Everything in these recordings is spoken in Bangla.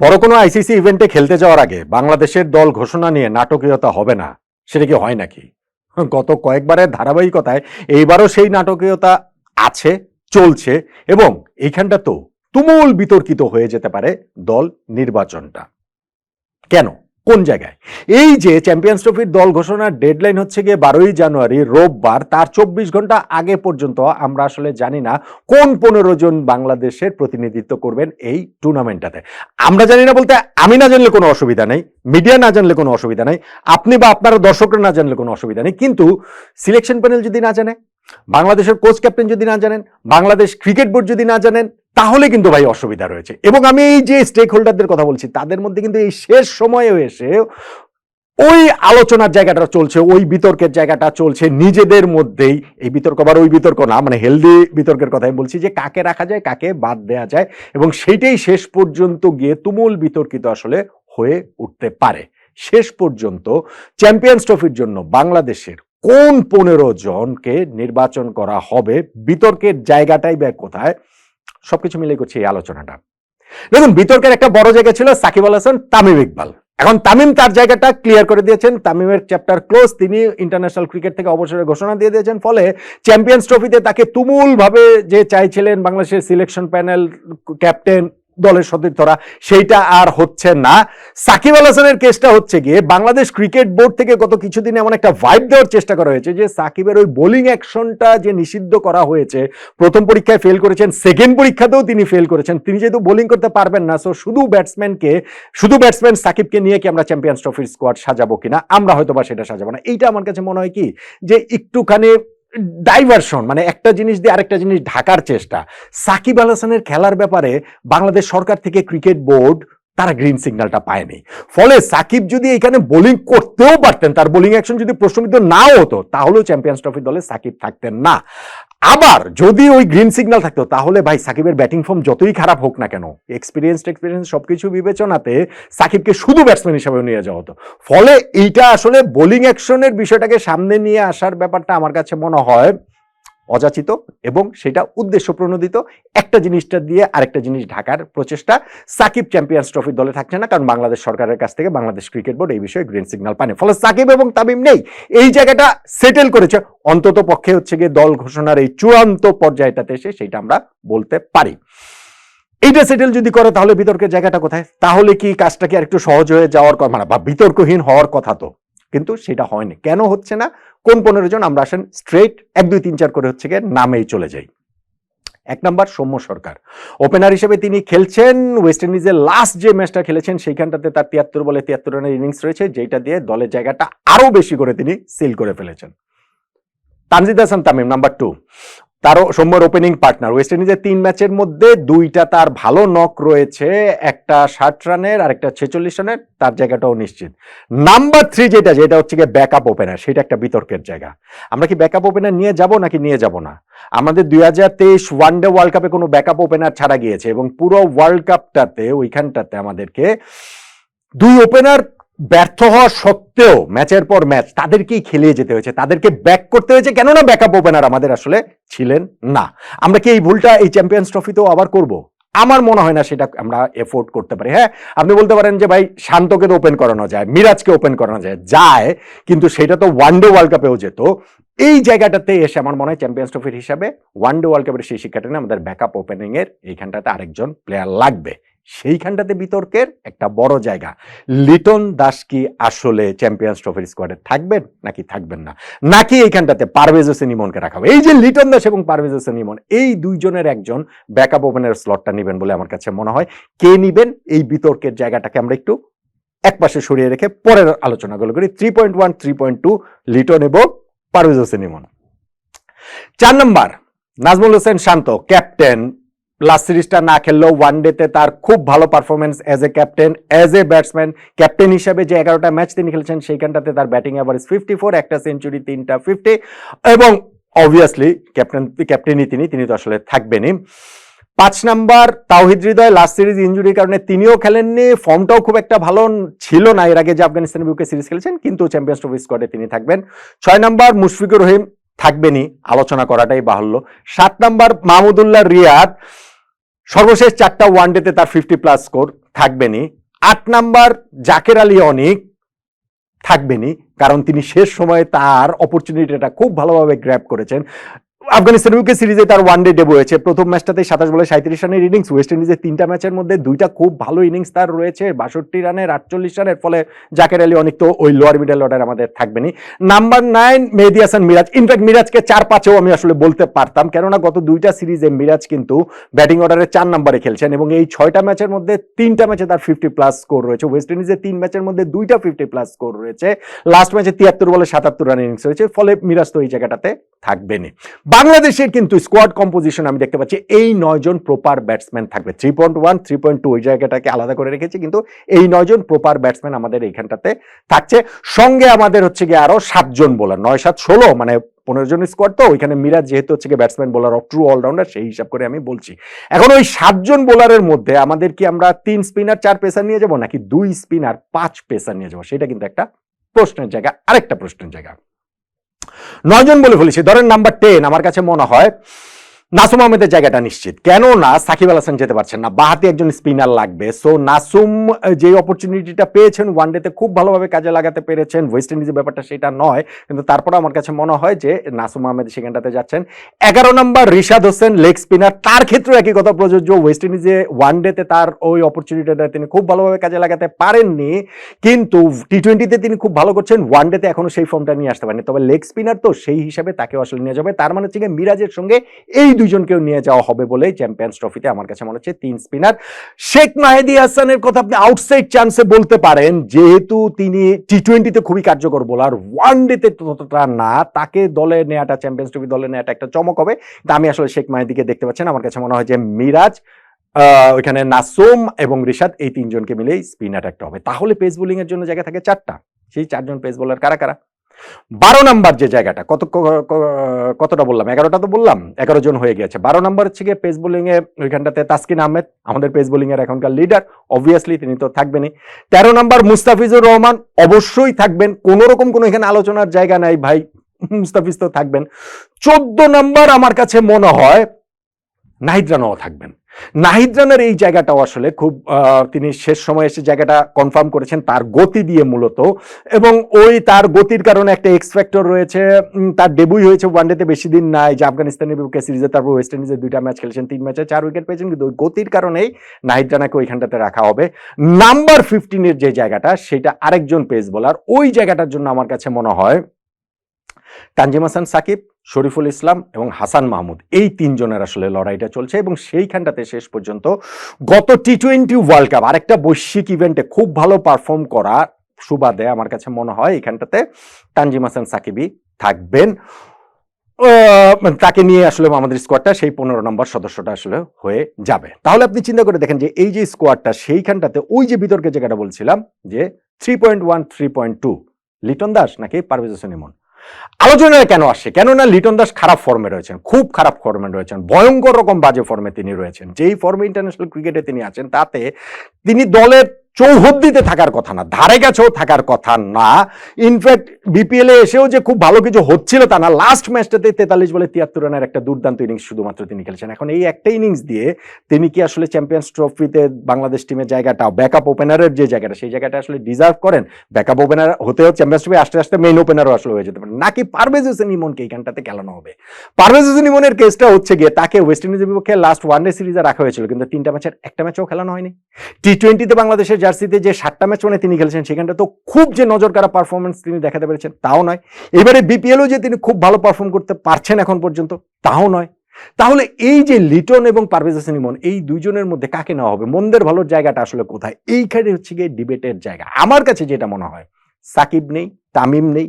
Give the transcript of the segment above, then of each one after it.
বড় কোনো আইসিসি ইভেন্টে খেলতে যাওয়ার আগে বাংলাদেশের দল ঘোষণা নিয়ে নাটকীয়তা হবে না, সেটা কি হয় নাকি? গত কয়েকবারের ধারাবাহিকতায় এইবারও সেই নাটকীয়তা আছে, চলছে, এবং এইখানটা তো তুমুল বিতর্কিত হয়ে যেতে পারে দল নির্বাচনটা। কেন? কোন জায়গায়? এই যে চ্যাম্পিয়ন্স ট্রফির দল ঘোষণার ডেডলাইন হচ্ছে গিয়ে বারোই জানুয়ারি, রোববার, তার চব্বিশ ঘণ্টা আগে পর্যন্ত আমরা আসলে জানি না কোন পনেরো জন বাংলাদেশের প্রতিনিধিত্ব করবেন এই টুর্নামেন্টটাতে আমরা জানি না বলতে আমি না জানলে কোনো অসুবিধা নেই মিডিয়া না জানলে কোনো অসুবিধা নেই, আপনি বা আপনারা দর্শকরা না জানলে কোনো অসুবিধা নেই, কিন্তু সিলেকশন প্যানেল যদি না জানে বাংলাদেশের কোচ ক্যাপ্টেন যদি না জানেন, বাংলাদেশ ক্রিকেট বোর্ড যদি না জানেন তাহলে কিন্তু ভাই অসুবিধা রয়েছে। এবং আমি এই যে স্টেক হোল্ডারদের কথা বলছি, তাদের মধ্যে কিন্তু এই শেষ সময়ে এসে ওই আলোচনার জায়গাটা চলছে, ওই বিতর্কের জায়গাটা চলছে। নিজেদের মধ্যেই এই বিতর্ক, আবার ওই বিতর্ক না মানে হেলদি বিতর্কের কথাই বলছি যে কাকে রাখা যায়, কাকে বাদ দেয়া যায়। এবং সেইটাই শেষ পর্যন্ত গিয়ে তুমুল বিতর্কিত আসলে হয়ে উঠতে পারে। শেষ পর্যন্ত চ্যাম্পিয়ন্স ট্রফির জন্য বাংলাদেশের কোন পনেরো জনকে নির্বাচন করা হবে, বিতর্কের জায়গাটাই ব্যাগ কোথায় সবকিছু মিলে করছে এই আলোচনাটা। দেখুন, বিতর্কের একটা বড় জায়গা ছিল সাকিব আল হাসান, তামিম ইকবাল। এখন তামিম তার জায়গাটা ক্লিয়ার করে দিয়েছেন। তামিমের চ্যাপ্টার ক্লোজ তিনি ইন্টারন্যাশনাল ক্রিকেট থেকে অবসরের ঘোষণা দিয়ে দিয়েছেন, ফলে চ্যাম্পিয়ন্স ট্রফিতে তাকে তুমুলভাবে যে চাইছিলেন বাংলাদেশের সিলেকশন প্যানেল ক্যাপ্টেন দলের সতীর্থরা, সেইটা আর হচ্ছে না। সাকিব আল হাসানের কেসটা হচ্ছে গিয়ে বাংলাদেশ ক্রিকেট বোর্ড থেকে গত কিছুদিন এমন একটা ভাইব দেওয়ার চেষ্টা করা হয়েছে যে সাকিবের ওই বোলিং অ্যাকশনটা যে নিষিদ্ধ করা হয়েছে, প্রথম পরীক্ষায় ফেল করেছেন সেকেন্ড পরীক্ষাতেও তিনি ফেল করেছেন। তিনি যেহেতু বোলিং করতে পারবেন না সো শুধু ব্যাটসম্যানকে শুধু ব্যাটসম্যান সাকিবকে নিয়ে কি আমরা চ্যাম্পিয়ন্স ট্রফির স্কোয়াড সাজাবো কিনা? আমরা হয়তো বা সেটা সাজাবো না। এইটা আমার কাছে মনে হয় কি? যে একটুখানি ডাইভারশন মানে একটা জিনিস দিয়ে আরেকটা জিনিস ঢাকার চেষ্টা। সাকিব আল হাসানের খেলার ব্যাপারে বাংলাদেশ সরকার থেকে ক্রিকেট বোর্ড তারা গ্রিন সিগন্যালটা পায়নি। ফলে সাকিব যদি এখানে বোলিং করতেও পারতেন, তার বোলিং অ্যাকশন যদি প্রশ্নবিদ্ধ নাও হতো, তাহলেও চ্যাম্পিয়ন্স ট্রফি দলে সাকিব থাকতেন না। আবার যদি ওই গ্রিন সিগন্যাল থাকতো, তাহলে ভাই সাকিবের ব্যাটিং ফর্ম যতই খারাপ হোক না কেন এক্সপিরিয়েন্স এক্সপিরিয়েন্স সবকিছু বিবেচনাতে সাকিবকে শুধু ব্যাটসম্যান হিসাবে নিয়ে যাওয়া হতো। ফলে এইটা আসলে বোলিং অ্যাকশনের বিষয়টাকে সামনে নিয়ে আসার ব্যাপারটা আমার কাছে মনে হয় অযাচিত এবং সেটা উদ্দেশ্য প্রণোদিত একটা জিনিসটা দিয়ে আরেকটা জিনিস ঢাকার প্রচেষ্টা। সাকিব চ্যাম্পিয়ন্স ট্রফির দলে থাকছে না, কারণ বাংলাদেশ সরকারের কাছ থেকে বাংলাদেশ ক্রিকেট বোর্ড এই বিষয়ে গ্রিন সিগন্যাল পায়নি। ফলে সাকিব এবং তামিম নেই। এই জায়গাটা সেটেল করেছে। অন্তত পক্ষে হচ্ছে গিয়ে দল ঘোষণার এই চূড়ান্ত পর্যায়টাতে এসে সেইটা আমরা বলতে পারি। এইটা সেটেল যদি করে, তাহলে বিতর্কের জায়গাটা কোথায়? তাহলে কি কাজটা কি আরেকটু সহজ হয়ে যাওয়ার কথা? বা বিতর্কহীন হওয়ার কথা তো। কিন্তু সেটা হয়নি। কেন হচ্ছে না? কোন পনেরো জন আমরা আসেন স্ট্রেট এক, দুই, তিন, চার করে হচ্ছে গিয়ে নামেই চলে যাই। এক নম্বর সৌম্য সরকার। ওপেনার হিসেবে তিনি খেলছেন ওয়েস্ট ইন্ডিজের লাস্ট যে ম্যাচটা খেলেছেন, সেইখানটাতে তার তিয়াত্তর বলে তিয়াত্তর রানের ইনিংস রয়েছে যেটা দিয়ে দলের জায়গাটা আরও বেশি করে তিনি সিল করে ফেলেছেন। তানজিদ হাসান তামিম নাম্বার টু তারও সৌম্যর ওপেনিং পার্টনার ওয়েস্ট ইন্ডিজের তিন ম্যাচের মধ্যে দুইটা তার ভালো নক রয়েছে। একটা ষাট রানের আর একটা ছেচল্লিশ রানের, তার জায়গাটাও নিশ্চিত। নাম্বার থ্রি যেটা যেটা হচ্ছে গিয়ে ব্যাকআপ ওপেনার সেটা একটা বিতর্কের জায়গা। আমরা কি ব্যাকআপ ওপেনার নিয়ে যাব নাকি নিয়ে যাব না? আমাদের দুই হাজার তেইশ ওয়ান ওয়ানডে ওয়ার্ল্ড কাপে কোনো ব্যাকআপ ওপেনার ছাড়া গিয়েছে এবং পুরো ওয়ার্ল্ড কাপটাতে ওইখানটাতে আমাদেরকে দুই ওপেনার ব্যর্থ হওয়া সত্ত্বেও ম্যাচের পর ম্যাচ তাদেরকেই খেলিয়ে যেতে হয়েছে। তাদেরকে ব্যাক করতে হয়েছে। কেননা ব্যাকআপ ওপেনার আমাদের আসলে ছিলেন না। আমরা কি এই ভুলটা এই চ্যাম্পিয়ন্স ট্রফিতেও আবার করব? আমার মনে হয় না সেটা আমরা এফোর্ড করতে পারি। হ্যাঁ আপনি বলতে পারেন যে ভাই, শান্তকে তো ওপেন করানো যায়, মিরাজকে ওপেন করানো যায় যায়। কিন্তু সেটা তো ওয়ানডে ওয়ার্ল্ড কাপেও যেত। এই জায়গাটাতে এসে আমার মনে হয় চ্যাম্পিয়ন্স ট্রফির হিসাবে ওয়ানডে ওয়ার্ল্ড কাপের সেই শিক্ষাটা আমাদের ব্যাকআপ ওপেনিং এর এইখানটাতে আরেকজন প্লেয়ার লাগবে। সেইখানটাতে বিতর্কের একটা বড় জায়গা। লিটন দাস কি আসলে চ্যাম্পিয়ন্স ট্রফির স্কোয়াডে থাকবেন, নাকি থাকবেন না? নাকি এইখানটাতে পারভেজ হোসেন ইমনকে রাখা হবে? এই যে লিটন দাস এবং পারভেজ হোসেন ইমন এই দুইজনের একজন ব্যাকআপ ওপেনের স্লটটা নেবেন বলে আমার কাছে মনে হয়। কে নিবেন? এই বিতর্কের জায়গাটাকে আমরা একটু একপাশে সরিয়ে রেখে পরের আলোচনাগুলো করি। Three point one three point two Liton এবং পারভেজ হোসেন ইমন চার number, Nazmul Hossain Shanto captain last সিরিজটা না খেললেও ওয়ান ডেতে তার খুব ভালো performance as a captain as a batsman captain হিসাবে যে এগারোটা ম্যাচ তিনি খেলেছেন, সেইখানটাতে তার ব্যাটিং অ্যাভারেজ ফিফটি ফোর একটা সেঞ্চুরি তিনটা ফিফটি এবং অবভিয়াসলি ক্যাপ্টেন ক্যাপ্টেনই তিনি তিনি তো আসলে থাকবেনই। পাঁচ number Towhid Hridoy last series ইঞ্জুরির কারণে তিনিও খেলেননি ফর্মটাও খুব একটা ভালো ছিল না, এর আগে যে আফগানিস্তানের বিপক্ষে সিরিজ খেলেছেন, কিন্তু চ্যাম্পিয়ন্স ট্রফি স্কোয়াডে তিনি থাকবেন। ছয় নাম্বার মুশফিকুর রহিম থাকবেনই, আলোচনা করাটাই বাহুল্য। সাত নাম্বার মাহমুদুল্লাহ রিয়াদ সর্বশেষ চারটা ওয়ানডেতে তার ফিফটি প্লাস স্কোর থাকবেনি। আট নাম্বার জাকের আলী অনিক থাকবেনি, কারণ তিনি শেষ সময়ে তার অপরচুনিটিটা খুব ভালোভাবে গ্র্যাপ করেছেন। আফগানিস্তান ইউকে সিরিজে তার ওয়ানডে ডেবু হয়েছে। প্রথম ম্যাচটাতে সাতাশ বলে সাঁত্রিশ রানের ইনিংস ওয়েস্ট ইন্ডিজের তিনটা ম্যাচের মধ্যে দুইটা খুব ভালো ইনিংস তার রয়েছে। বাষট্টি রানের, আটচল্লিশ রানের, ফলে জাকের আলী অনেক তো ওই লোয়ার মিডল অর্ডার আমাদের থাকবেনি number nine Mehedi Hasan Miraz. In fact মিরাজকে চার পাঁচেও আমি আসলে বলতে পারতাম, কেননা গত দুইটা সিরিজে মিরাজ কিন্তু ব্যাটিং অর্ডারে চার নম্বরে খেলছেন এবং এই ছয়টা ম্যাচের মধ্যে তিনটা ম্যাচে তার ফিফটি প্লাস স্কোর রয়েছে। ওয়েস্ট ইন্ডিজের তিন ম্যাচের মধ্যে দুইটা ফিফটি প্লাস স্কোর রয়েছে। লাস্ট ম্যাচে তিয়াত্তর বলে সাতাত্তর রান ইনিংস রয়েছে, ফলে মিরাজ তো এই জায়গাটাতে থাকবেনি বাংলাদেশের কিন্তু স্কোয়াড কম্পোজিশন আমি দেখতে পাচ্ছি, এই নয়জন প্রপার ব্যাটসম্যান থাকবে। Three point one three point two ওই জায়গাটাকে আলাদা করে রেখেছি, কিন্তু এই নয়জন প্রপার ব্যাটসম্যান আমাদের এইখানটাতে থাকছে। সঙ্গে আমাদের হচ্ছে গিয়ে আরও সাতজন বোলার নয়, সাত, ষোলো মানে পনেরো জন স্কোয়াড তো, ওইখানে মিরাজ যেহেতু হচ্ছে গিয়ে batsman bowler of true allrounder সেই হিসাব করে আমি বলছি। এখন ওই সাতজন বোলারের মধ্যে আমাদের কি আমরা তিন স্পিনার চার পেসার নিয়ে যাব, নাকি দুই স্পিনার পাঁচ পেসার নিয়ে যাব? সেটা কিন্তু একটা প্রশ্নের জায়গা, আরেকটা প্রশ্নের জায়গা। নয়জন বলে ফেলেছি। ধরেন নাম্বার টেন আমার কাছে মনে হয় নাসুম আহমেদের জায়গাটা নিশ্চিত। কেননা সাকিব আল হাসান যেতে পারছেন না? বাহাতি একজন স্পিনার লাগবে। সো নাসুম যে অপরচুনিটিটা পেয়েছেন ওয়ানডেতে খুব ভালোভাবে কাজে লাগাতে পেরেছেন। ওয়েস্ট ইন্ডিজের ব্যাপারটা সেটা নয়। কিন্তু তারপরে আমার কাছে মনে হয় যে নাসুম আহমেদ সেখানটাতে যাচ্ছেন। এগারো number Rishad Hossain leg spinner তার ক্ষেত্রে একই কথা প্রযোজ্য। ওয়েস্ট ইন্ডিজে ওয়ানডেতে তার ওই অপরচুনিটিটা তিনি খুব ভালোভাবে কাজে লাগাতে পারেননি। কিন্তু টি টোয়েন্টিতে তিনি খুব ভালো করছেন। ওয়ানডেতে এখনও সেই ফর্মটা নিয়ে আসতে পারেনি তবে লেগ স্পিনার তো সেই হিসাবে তাকে আসলে নিয়ে যাবে। তার মানে হচ্ছে মিরাজের সঙ্গে এই দুইজনকেও নিয়ে যাওয়া হবে বলে চ্যাম্পিয়ন্স ট্রফিতে আমার কাছে মনে হচ্ছে তিন স্পিনার শেখ মাহেদি হাসানের কথা আপনি আউটসাইড চান্সে বলতে পারেন, যেহেতু তিনি টি টোয়েন্টিতে খুবই কার্যকর বোলার ওয়ান ডেতে ততটা না, তাকে দলে নেওয়াটা চ্যাম্পিয়ন্স ট্রফি দলে নেওয়াটা একটা চমক হবে। তা আমি আসলে শেখ মাহেদিকে দেখতে পাচ্ছেন আমার কাছে মনে হয় যে মিরাজ ওইখানে নাসুম এবং রিশাদ এই তিনজনকে মিলেই স্পিন অ্যাটাকটা হবে। তাহলে পেস বোলিং এর জন্য জায়গা থাকে চারটা। সেই চারজন পেস বোলার কারা কারা? বারো নাম্বার যে জায়গাটা, কত কতটা বললাম? এগারোটা তো বললাম, এগারো জন হয়ে গেছে বারো নাম্বার হচ্ছে গিয়ে পেস বোলিং এ ওইখানটাতে তাসকিন আহমেদ, আমাদের পেস বোলিং এর এখনকার লিডার অবভিয়াসলি তিনি তো থাকবেনই। তেরো নাম্বার মুস্তাফিজুর রহমান, অবশ্যই থাকবেন কোন রকম কোনো এখানে আলোচনার জায়গা নাই, ভাই, মুস্তাফিজ তো থাকবেন। চোদ্দ নাম্বার আমার কাছে মনে হয়, নাহিদ রানাও থাকবেন। নাহিদ রানার এই জায়গাটাও আসলে খুব তিনি শেষ সময়ে এসে জায়গাটা কনফার্ম করেছেন তার গতি দিয়ে মূলত এবং ওই তার গতির কারণে একটা এক্স ফ্যাক্টর রয়েছে। তার ডেবুই হয়েছে ওয়ানডেতে বেশি দিন নাই। যে আফগানিস্তানের বিপক্ষে সিরিজে তারপর ওয়েস্ট ইন্ডিজের দুইটা ম্যাচ খেলেছেন, তিন ম্যাচে চার উইকেট পেয়েছেন, কিন্তু ওই গতির কারণেই নাহিদ রানাকে ওইখানটাতে রাখা হবে। নাম্বার ফিফটিনের যে জায়গাটা, সেটা আরেকজন পেস বোলার ওই জায়গাটার জন্য আমার কাছে মনে হয় তানজিম হাসান, সাকিব শরীফুল ইসলাম এবং হাসান মাহমুদ। এই তিনজনের আসলে লড়াইটা চলছে এবং সেইখানটাতে শেষ পর্যন্ত গত টি টোয়েন্টি ওয়ার্ল্ড কাপ আরেকটা বৈশ্বিক ইভেন্টে খুব ভালো পারফর্ম করা সুবাদে আমার কাছে মনে হয় এখানটাতে তানজিম হাসান সাকিবই থাকবেন। মানে তাকে নিয়ে আসলে আমাদের স্কোয়াডটা সেই পনেরো নম্বর সদস্যটা আসলে হয়ে যাবে। তাহলে আপনি চিন্তা করে দেখেন যে এই যে স্কোয়াডটা সেইখানটাতে ওই যে বিতর্কের জায়গাটা বলছিলাম যে three point one three point two Liton Das নাকি পারভেজ হোসেন ইমন আলোচনায় কেন আসছে? কেননা লিটন দাস খারাপ ফর্মে রয়েছেন, খুব খারাপ ফর্মে রয়েছেন, ভয়ঙ্কর রকম বাজে ফর্মে তিনি রয়েছেন। যেই ফর্মে ইন্টারন্যাশনাল ক্রিকেটে তিনি আছেন, তাতে তিনি দলের চৌহদ্দিতে থাকার কথা না, ধারে কাছেও থাকার কথা না। ইনফ্যাক্ট বিপিএল এসেও যে খুব ভালো কিছু হচ্ছিল তা না। লাস্ট ম্যাচটাতে তেতাল্লিশ বলে তিয়াত্তর রানের একটা দুর্দান্ত ইনিংস শুধুমাত্র তিনি খেলেছেন। এখন এই একটা ইনিংস দিয়ে তিনি কি আসলে চ্যাম্পিয়ন্স ট্রফিতে বাংলাদেশ টিমের জায়গাটা ব্যাকআপ ওপেনারের যে জায়গাটা, সেই জায়গাটা আসলে ডিজার্ভ করেন? ব্যাকআপ ওপেনার হতেও চ্যাম্পিয়ন্স ট্রফি আস্তে আস্তে মেইন ওপেনারও আসলে হয়ে যেতে পারে। নাকি পারভেজ হোসেন ইমনকে এইখানটাতে খেলানো হবে? পারভেজ হোসেন ইমনের কেসটা হচ্ছে গিয়ে তাকে ওয়েস্ট ইন্ডিজের বিপক্ষে লাস্ট ওয়ান ডে সিরিজে রাখা হয়েছিল, কিন্তু তিনটা ম্যাচের একটা ম্যাচও খেলানো হয়নি। টি টোয়েন্টিতে বাংলাদেশের জার্সিতে যে সাতটা ম্যাচ মানে তিনি খেলেছেন, সেখানটা তো খুব যে নজর কারা পারফরমেন্স তিনি দেখাতে পেরেছেন, তাও নয়। এবারে বিপিএলও যে তিনি খুব ভালো পারফর্ম করতে পারছেন এখন পর্যন্ত, তাও নয়। তাহলে এই যে লিটন এবং পারভেজ হোসেন ইমন এই দুইজনের মধ্যে কাকে নেওয়া হবে? মন্দের ভালোর জায়গাটা আসলে কোথায়? এইখানে হচ্ছে গিয়ে ডিবেটের জায়গা। আমার কাছে যেটা মনে হয় সাকিব নেই, তামিম নেই।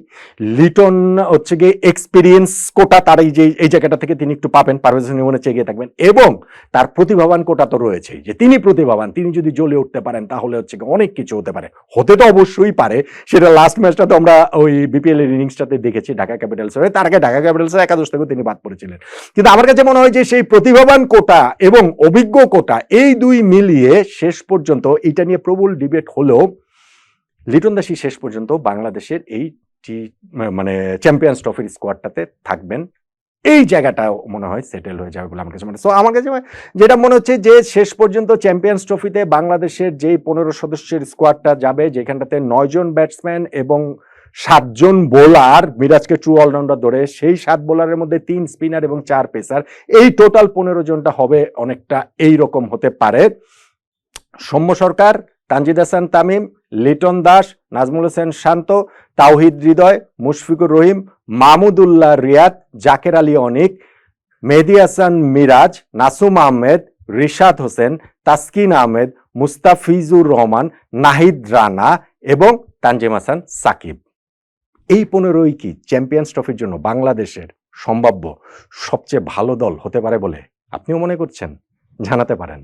লিটন হচ্ছে গিয়ে এক্সপিরিয়েন্স কোটা তার এই যে, এই জায়গাটা থেকে তিনি একটু পাবেন, পারভেজ ইমনের চেয়ে থাকবেন। এবং তার প্রতিভাবান কোটা তো রয়েছেই, যে তিনি প্রতিভাবান, তিনি যদি জ্বলে উঠতে পারেন, তাহলে হচ্ছে গিয়ে অনেক কিছু হতে পারে। হতে তো অবশ্যই পারে, সেটা লাস্ট ম্যাচটাতে আমরা ওই বিপিএল এর ইনিংসটাতে দেখেছি, ঢাকা ক্যাপিটালস হয়ে তার আগে ঢাকা ক্যাপিটালসের একাদশ থেকেও তিনি বাদ পড়েছিলেন। কিন্তু আমার কাছে মনে হয় যে সেই প্রতিভাবান কোটা এবং অভিজ্ঞ কোটা এই দুই মিলিয়ে শেষ পর্যন্ত এটা নিয়ে প্রবল ডিবেট হলেও লিটন দাসী শেষ পর্যন্ত বাংলাদেশের এই টি মানে চ্যাম্পিয়ন্স ট্রফির স্কোয়াডটাতে থাকবেন। এই জায়গাটা মনে হয় সেটেল হয়ে যাবে বলে আমার কাছে মনে সো আমার কাছে যেটা মনে হচ্ছে যে শেষ পর্যন্ত চ্যাম্পিয়ন্স ট্রফিতে বাংলাদেশের যেই পনেরো সদস্যের স্কোয়াডটা যাবে, যেখানটাতে নয়জন ব্যাটসম্যান এবং সাতজন বোলার মিরাজকে ট্রু অলরাউন্ডার ধরে, সেই সাত বোলারের মধ্যে তিন স্পিনার এবং চার পেসার এই টোটাল পনেরো জনটা হবে অনেকটা এই রকম হতে পারে। সৌম্য সরকার, তানজিদ হাসান, তামিম লিটন দাস, নাজমুল হোসেন শান্ত, তাওহিদ হৃদয়, মুশফিকুর রহিম, মাহমুদুল্লাহ রিয়াদ, জাকের আলী অনিক, মেহেদি হাসান মিরাজ, নাসুম আহমেদ, রিশাদ হোসেন, তাসকিন আহমেদ, মুস্তাফিজুর রহমান, নাহিদ রানা এবং তানজিম হাসান সাকিব। এই পনেরোই কি চ্যাম্পিয়ন্স ট্রফির জন্য বাংলাদেশের সম্ভাব্য সবচেয়ে ভালো দল হতে পারে বলে আপনিও মনে করছেন? জানাতে পারেন।